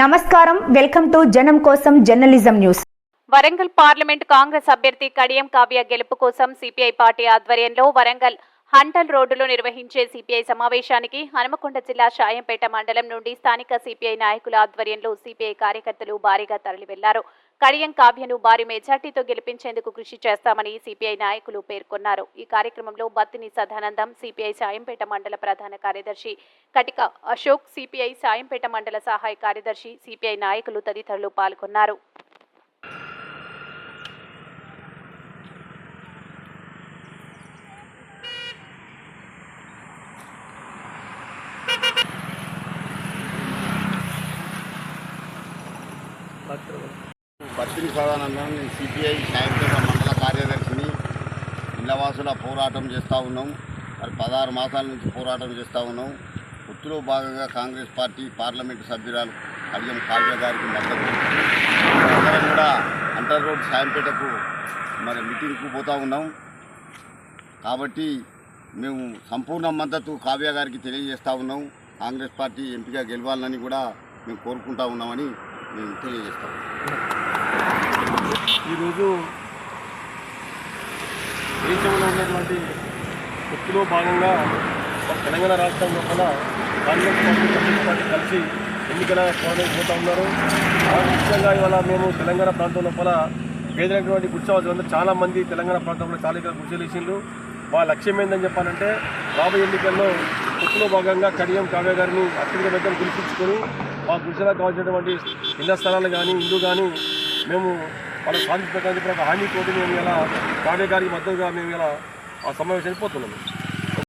నమస్కారం. Welcome to జనం కోసం journalism news. Warangal parliament Congress అభ్యర్థి కడియం కావ్య గెలుపు కోసం సిపిఐ పార్టీ ఆధ్వర్యంలో వరంగల్ హంటల్ రోడ్డులో నిర్వహించే సిపిఐ సమావేశానికి హనుమకొండ జిల్లా షాయంపేట మండలం నుండి స్థానిక సిపిఐ నాయకుల ఆధ్వర్యంలో సిపిఐ కార్యకర్తలు భారీగా తరలి వెళ్ళారు కడియం కావ్యను భారీ మెజార్టీతో గెలిపించేందుకు కృషి చేస్తామని సిపిఐ నాయకులు పేర్కొన్నారు. ఈ కార్యక్రమంలో బత్తిని సదానందం సిపిఐ సాయంపేట మండల ప్రధాన కార్యదర్శి కటిక అశోక్ సిపిఐ సాయంపేట మండల సహాయ కార్యదర్శి సిపిఐ నాయకులు తదితరులు పాల్గొన్నారు. పత్రిక సదానందం నేను సిపిఐ సాయంత్రం మండల కార్యదర్శిని ఇళ్ళవాసుల పోరాటం చేస్తూ ఉన్నాం. మరి పదహారు మాసాల నుంచి పోరాటం చేస్తూ ఉన్నాం. ఉత్తులో భాగంగా కాంగ్రెస్ పార్టీ పార్లమెంటు సభ్యురాలు కడియం కావ్య గారికి మద్దతు అందరం కూడా అంటర్ రోడ్ సాయంపేటకు మరి మీటింగ్కు పోతూ ఉన్నాం. కాబట్టి మేము సంపూర్ణ మద్దతు కావ్య గారికి తెలియజేస్తూ ఉన్నాం. కాంగ్రెస్ పార్టీ ఎంపీగా గెలవాలని కూడా మేము కోరుకుంటా ఉన్నామని మేము తెలియజేస్తాం ఈరోజు దేశంలో ఉన్నటువంటి పొత్తులో భాగంగా తెలంగాణ రాష్ట్రం లోపల కాంగ్రెస్ పార్టీ కమ్యూనిస్ట్ పార్టీ కలిసి ఎన్నికల పోరాటం పోతా ఉన్నారు. ముఖ్యంగా ఇవాళ మేము తెలంగాణ ప్రాంతం లోపల పేదలైనటువంటి గుర్చవాసులందరూ చాలామంది తెలంగాణ ప్రాంతంలో చాలా ఇక్కడ గుర్చలేసిండ్రు వాళ్ళ మా లక్ష్యం ఏందని చెప్పాలంటే రాబోయే ఎన్నికల్లో ట్రిప్లో భాగంగా కడియం కావ్య గారిని అత్యంత పెద్దలు గుర్తించుకొని మా గుడిసెలకు కావాల్సినటువంటి ఇళ్ళ స్థలాలు కానీ ఇల్లు కానీ మేము వాళ్ళ సాధించిన హామీ కోటి మేము ఇలా కావ్య గారికి మద్దతుగా మేము ఇలా ఆ సమావేశానికి పోతున్నాము